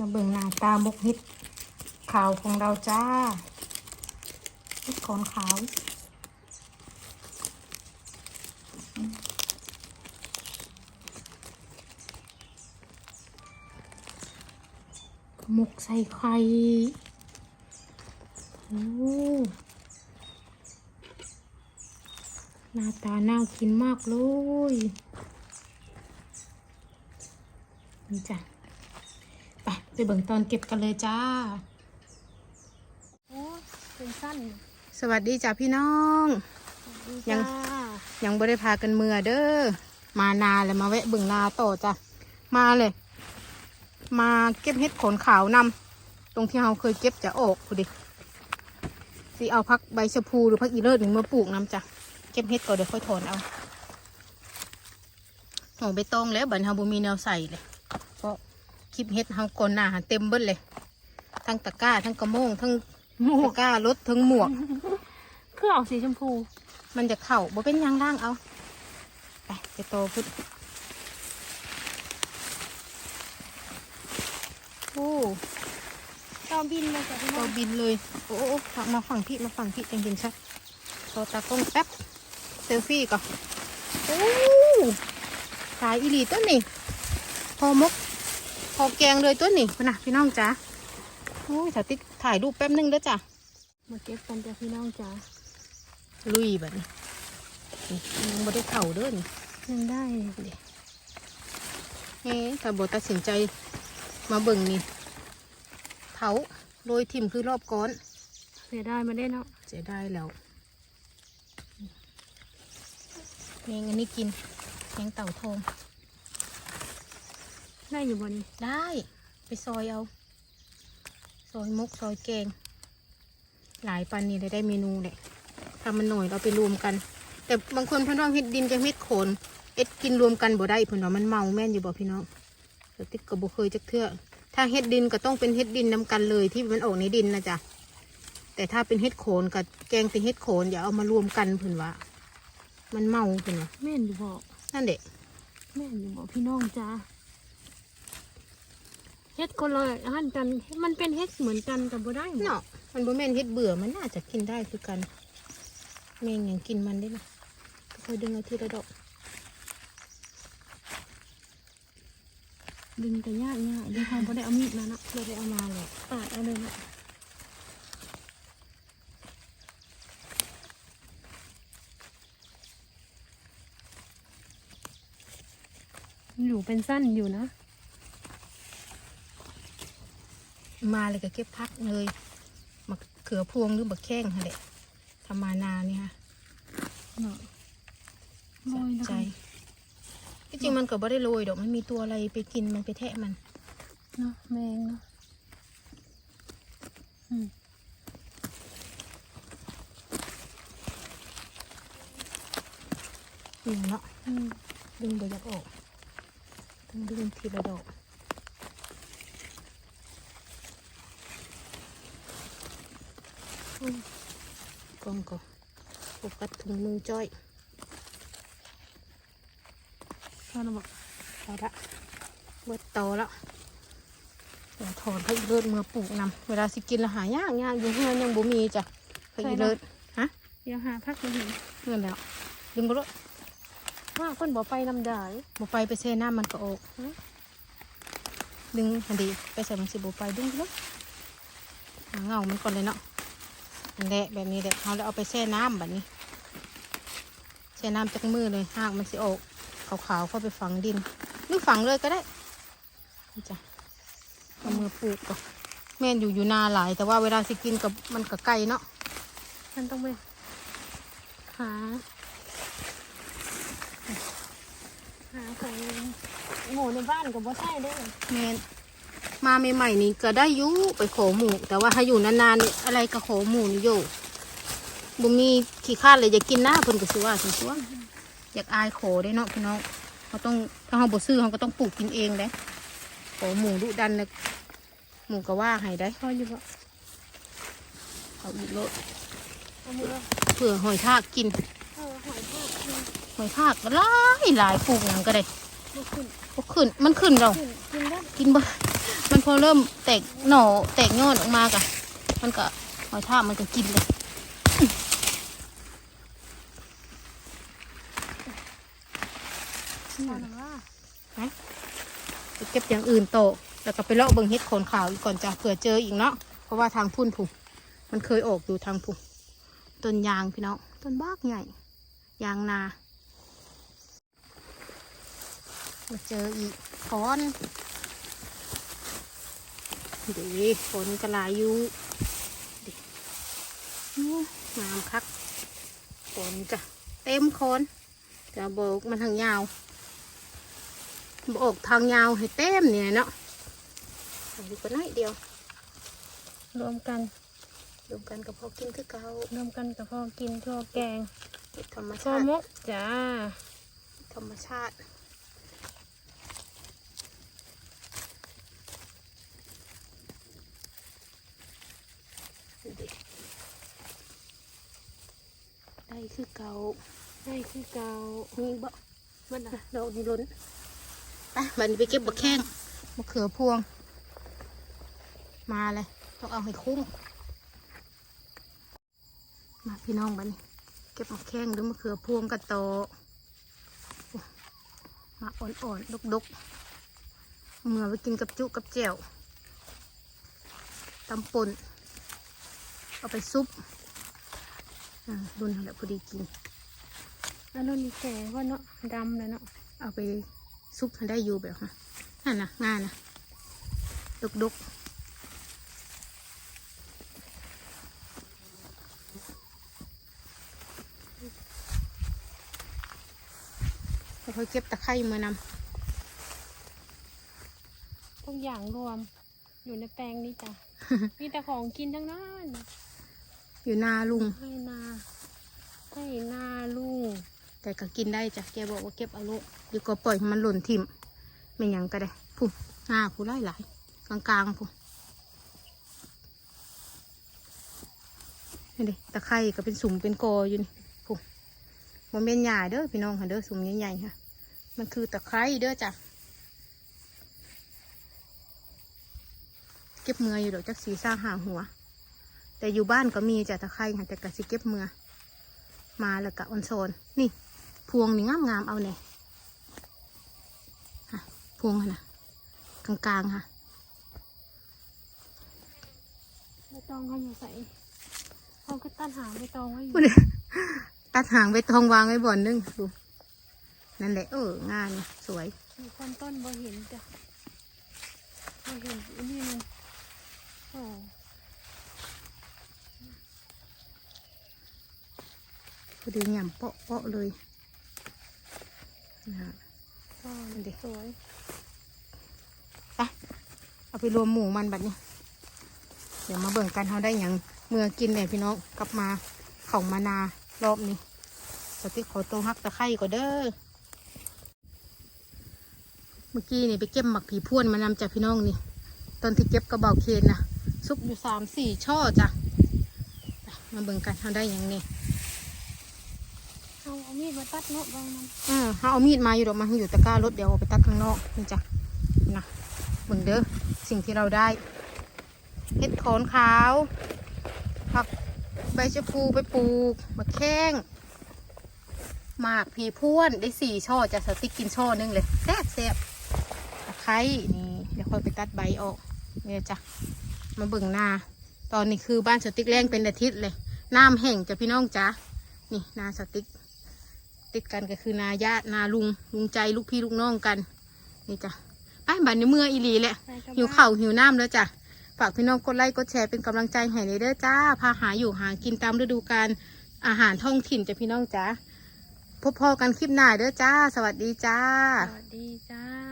มาเบิ่งหน้าตามกเฮ็ดขาวของเราจ้าเฮ็ดขอนขาวหมกใส่ไข่โอ้หน้าตาน่ากินมากเลยนี่จ้ะ เบิ่งตอนเก็บกันเลยจ้าโอ้เป็นสั้นสวัสดีจ้ะพี่น้อง ยัยังงยังบ่ได้พากันเมือเด้อ มานาแล้วมาแวะเบิ่งนาต่อจ้ะ มาเลย มาเก็บเห็ดขนขาวนำตรงที่เราเคยเก็บจะออกพอดีสิเอาพักใบชะพูหรือพักอีเลิศหนึ่งมาปลูกน้ำจ้ะ เก็บเห็ดก่อนเดี๋ยวค่อยถอนเอาโอ้ใบตองแล้วบันเฮาบ่มีแนวใส่เลย เพราะ คลิปเห็ดเฮาก่อนหน้าหาเต็มเบิดเลย ทั้งตะกร้า ทั้งกระโมงทั้งหมวตะกกร้ารถทั้งหมวก เครื่องออกสีชมพู มันจะเข่าบ่เป็นหยางล่างเอาไปไปโตพุดโอ้ตอบินมาจากที่โตนั่นบินเลย โอ้โอ้โอ้มาฝั่งพี่มาฝั่งพี่จังเห็นชัดโตตากล้องแป๊บเซลฟี่ก่อนโอ้สายอีหลีตัวนี้พอมกพ อแกงเลยตัวนี้พุ่นนะพี่น้องจ๋าโอ้ยถ่ายติ๊กถ่ายรูปแป๊บนึงเด้อจ้ะมาเก็บกันจากพี่น้องจ๋าลุยแบบนี้นี่ยังบ่ได้เข่าเด้อนี่ยังได้เฮ้ถ้าบตัดสินใจมาเบิ่งนี่เถาโรยทิมคือรอบก้อน เสียได้มาได้เนาะเสียได้แล้วเมงอันนี้กินแมงเต่าทอง ได้อยู่บนนี้ได้ ไปซอยเอา ซอยมกซอยแกง หลายปันนี่เลยได้เมนูเลยทำมันหน่อยเราไปรวมกัน แต่บางคนเพิ่นว่าเฮ็ดดินจะเฮ็ดโขนเอ็ดกินรวมกันบ่ได้เพิ่นว่ามันเมาแม่นอยู่บ่พี่น้องแต่ติ๊กก็บ่เคยจักเทื่อถ้าเฮ็ดดินก็ต้องเป็นเฮ็ดดินนํกันเลยที่มันออกในดินนะจ๊ะแต่ถ้าเป็นเฮ็ดโขนกับแกงเป็นเฮ็ดโขนอย่าเอามารวมกันเพิ่นว่ามันเมาเพิ่นว่าแม่นอยู่บอกนั่นเด็กแม่นอยู่บอกพี่น้องจ๋า เฮ็ดคนละอันกัน มันเป็นเฮ็ดเหมือนกันแต่บ่ได้หมดเนาะมันบ่แม่นเฮ็ดเบื่อมันน่าจะกินได้คือกันแมงยังกินมันได้นะค่อยๆดึงเอาทีละดอก ดึงแต่ยากยากเดี๋ยวเขาบ่ได้เอามีดมาเนาะบ่ได้เอามาเลยปาดเอาเลยเนาะอยู่เป็นสั้นอยู่นะ มาเลยก็เก็บพักเลยมะเขือพวงหรือบักแข้งค่ะเด็กทำมานานี่ค่ะเนาะโรสะยแล้วใจกันที่จริงมันก็บ่ได้โรยดอกมันมีตัวอะไรไปกินมันไปแทะมันเนาะแมงเนาะอืมอยู่เนาะอืมดึงบ่อยากออกต้องดึงทีละดอกอุ้ย กล้องก็โฟกัสถุงมือจ้อยพอเราบอกเอาละเบิดโตแล้วเดี๋ยวถอนพระอีเลิศเมื่อปลูกนำเวลาสิกินและหายากยากอยู่เฮือนยังบ่มีจ้ะพระอีเลิศฮะเดี๋ยวหาพักมาเห็นเงินแล้วดึงบ่รถว่าคนบอกไปลำดายบ่ไปไปแช่น้ำมันก็ออกฮะดึงอันดีไปใส่มันสิบ่ไปดึงรถหาเงามันก่อนเลยเนาะ อันแหละแบบนี้แหละเอาแล้วเอาไปแช่น้ำแบบนี้ แช่น้ำจักมือเลยหากมันสิออกขาวๆเข้าไปฝังดินหรือฝังเลยก็ได้จ้ะเอามือปลูกก่อนแม่นอยู่อยู่นาหลาย แต่ว่าเวลาสิกินกับมันกับไก่เนาะฉันต้องไปหาหาของหมูในบ้านกับบ่ใช่ด้อแม่น มาใหม่ๆนี่ก็ได้อยุไปขอหมู แต่ว่าถ้าอยู่นานๆนี่อะไรก็ขอหมูนี่โยบ่มีขี้ข้านเลยอยากกินหน้าเพิ่นก็สิว่าสิซัวอยากอายขอได้เนาะพี่น้องเขาต้องถ้าเขาบ่ซื้อเขาก็ต้องปลูกกินเองเด้ขอหมูดุดันนะหมูก็ว่าให้ได้พออยู่บ่เอาอีกโลดเอามือเผื่อหอยทากกินเออหอยทากกินหอยทากก็หลายหลายปลูกหยังก็ได้บ่ขึ้นบ่ขึ้นมันขึ้นเราขึ้นกินได้กินบ่มันมัน พอเริ่มแตกหน่อแตกยอดออกมากะมันก็หอยทากมันก็กินเลยไปเก็บอย่างอื่นโต แล้วก็ไปเลาะเบิงเฮ็ดโคนขาวอีกก่อนจะเผื่อเจออีกเนาะ เพราะว่าทางพุ่นผูมันเคยออกอยู่ทางผูต้นยางพี่น้อง ต้นบากใหญ่ ยางนามาเจออีกคอน เดี๋ยวฝนกระลายอยู่เดี๋ยวอู้งามคักฝนจ้ะเต็มโคนจะโบกมันทางยาวโบกทางยาวให้เต็มเนี่ยเนาะอันนี้ก็น้อยเดียว รวมกันรวมกันกับพอกินคือเก่ารวมกันกับพ่อกินทั่วแกงเห็ดธรรมพ่อชาติมกจ้าธรรมชาติดูดิได้ คือเก่าให้คือเกามีบ่มันอะดอกนี่ล้นไปบัดนไปเก็บบักแข้งมะเขือพวง มาเลย ต้องเอาให้คุ้มมาพี่น้องบัดนเก็บมะแข้งหรือมะเขือพวงกระโตอโอ้มาอ่อนๆดกๆเมื่อไปกินกับจุกับแจ่วตำป่นเอาไปซุป อ่ารุนเท่าไหร่พอดีกินอันนั้นนี่แก่ว่าเนาะดำเลยเนาะเอาไปซุปให้ได้อยู่แบบฮะนั่นนะง่ายนะดุกดุกแล้วค่อยเก็บตะไคร้มานทุกอย่างรวมอยู่ในแปลงนี้จ้ะ มีแต่ของกินทั้งนั้นำ อยู่นาลุง ให้นาให้นาลุง แต่ก็กินได้จ้ะแกบอกว่าเก็บเอาลูกเดี๋ยวก็ปล่อยให้มันหล่นทิ่มไม่หยังก็ได้ผู้หน้าผู้ไล่หลายกลางกลางๆผู้นี่ดิตะไคร้ก็เป็นสุ่มเป็นกออยู่นี่ผู้มันเป็นหญ้าเด้อพี่น้องค่ะเด้อสุ่มใหญ่ๆค่ะ มันคือตะไคร้เด้อจ้ะเก็บเมืออยู่ดอกจักสีสร้างหาหัว แต่อยู่บ้านก็มีจ้ะตะไคร้ค่ะแต่กะสิเก็บเมือ มาแล้วก็ออนโซนนี่ พวงนี่งามงามๆเอาเนี่ยฮะพวงหั่นนะกลางกลางๆค่ะไม่ต้องเขาอยู่ใส่เขาก็ตั้นหางไม่ต้องไว้อยู่ตัดหางไปทองวางไว้บ่อนนึงดูนั่นแหละเอองานเนี่ยสวยมีคนต้นบ่เห็นจ้ะบ่เห็นอันนี้มันโอ้ อดีหย่ำเปาะเปาะๆเลยนะฮะก็นั่นดิสวยไปเอาไปรวมหมูมันแบบนี้ เดี๋ยวมาเบิ่งกันเขาได้อย่างเมื่อกินเนี่ยพี่น้องกลับมาเข่ามานารอบนี้สติ๊กขอตัวฮักตะไคร่ก่อนเด้อเมื่อกี้นี่ไปเก็บหมักผีพ่วนมานำจากพี่น้องนี่ ตอนที่เก็บกระเบาเคนนะซุกอยู่สามสี่ช่อจ้ะไปมาเบิ่งกันเขาได้อย่างนี้ เอาเอามีดมาตัดเนาะบางมันอ่าเขาเอามีดมาอยู่ดอกมาอยู่ตะกร้ารถเดี๋ยวเอาไปตัดข้างนอกนี่จ้ะนะเบิ่งเด้อสิ่งที่เราได้เห็ดโคนขาวผักใบชะพูไปปลูกมะแข้งหมากผีพ่วนได้สี่ช่อจะสติ๊กกินช่อหนึงเลยแซ่บแซ่บตะไคร้นี่เดี๋ยวค่อยไปตัดใบออกเนี่ยจ้ะมาเบิ่งหน้า ตอนนี้คือบ้านสติ๊กแรงเป็นอาทิตย์เลยน้ำแห้งจ้ะพี่น้องจ้ะนี่นาสติ๊ก ติดกันก็คือนาญาตินาลุงลุงใจลูกพี่ลูกน้องกัน นี่จ้ะไปบัดในเมื่ออีหลีแหละไปกับหิวบ้นข้าวหิวน้ำแล้วจ้ะฝากพี่น้องกดไลค์กดแชร์เป็นกำลังใจให้เลยเด้อจ้าพาหาอยู่หากินตามฤดูกาลอาหารท้องถิ่นจ้ะพี่น้องจ้าพบพอกันคลิปหน้าเด้อจ้า สวัสดีจ้า สวัสดีจ้า